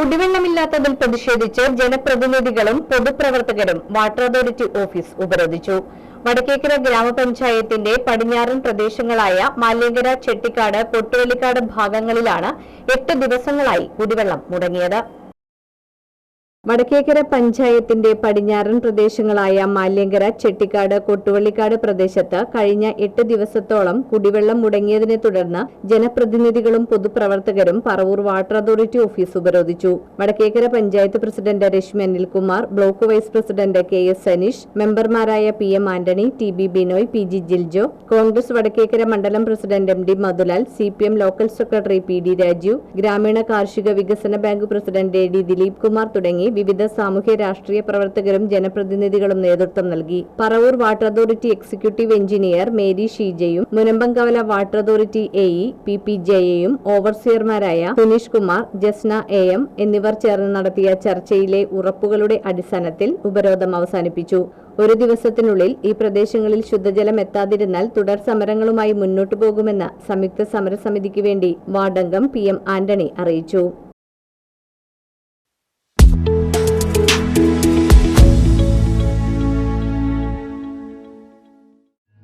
കുടിവെള്ളമില്ലാത്തതിൽ പ്രതിഷേധിച്ച് ജനപ്രതിനിധികളും പൊതുപ്രവർത്തകരും water authority office ഉപരോധിച്ചു. വടക്കേക്കര ഗ്രാമപഞ്ചായത്തിന്റെ പടിഞ്ഞാറൻ പ്രദേശങ്ങളായ മാലേങ്കര ചെട്ടിക്കാട് പൊട്ടുവലിക്കാട് ഭാഗങ്ങളിലാണ് എട്ട് ദിവസങ്ങളായി കുടിവെള്ളം മുടങ്ങിയത്. വടക്കേക്കര പഞ്ചായത്തിന്റെ പടിഞ്ഞാറൻ പ്രദേശങ്ങളായ മാല്യങ്കര ചെട്ടിക്കാട് കൊട്ടുവള്ളിക്കാട് പ്രദേശത്ത് കഴിഞ്ഞ എട്ട് ദിവസത്തോളം കുടിവെള്ളം മുടങ്ങിയതിനെ തുടർന്ന് ജനപ്രതിനിധികളും പൊതുപ്രവർത്തകരും പറവൂർ വാട്ടർ അതോറിറ്റി ഓഫീസ് ഉപരോധിച്ചു. Vadakkekara panchayat president Rashmi Anilkumar block vice president K S Saneesh മെമ്പർമാരായ P M Antony T B Binoy P G Jiljo Congress Vadakkekara മണ്ഡലം president M D Madhulal C P M local secretary P D Raju ഗ്രാമീണ കാർഷിക വികസന bank president A D Dileep Kumar തുടങ്ങി വിവിധ സാമൂഹ്യ രാഷ്ട്രീയ പ്രവർത്തകരും ജനപ്രതിനിധികളും നേതൃത്വം നൽകി. Paravur water authority executive engineer Mary ഷീജയും Munambamkavala water authority A E P P ജയയും ഓവർസിയർമാരായ സുനീഷ് കുമാർ ജസ്ന എ എം എന്നിവർ ചേർന്ന് നടത്തിയ ചർച്ചയിലെ ഉറപ്പുകളുടെ അടിസ്ഥാനത്തിൽ ഉപരോധം അവസാനിപ്പിച്ചു. ഒരു ദിവസത്തിനുള്ളിൽ ഈ പ്രദേശങ്ങളിൽ ശുദ്ധജലം എത്താതിരുന്നാൽ തുടർ സമരങ്ങളുമായി മുന്നോട്ടു പോകുമെന്ന് സംയുക്ത സമരസമിതിക്ക് വേണ്ടി വാർഡംഗം പി എം ആന്റണി അറിയിച്ചു.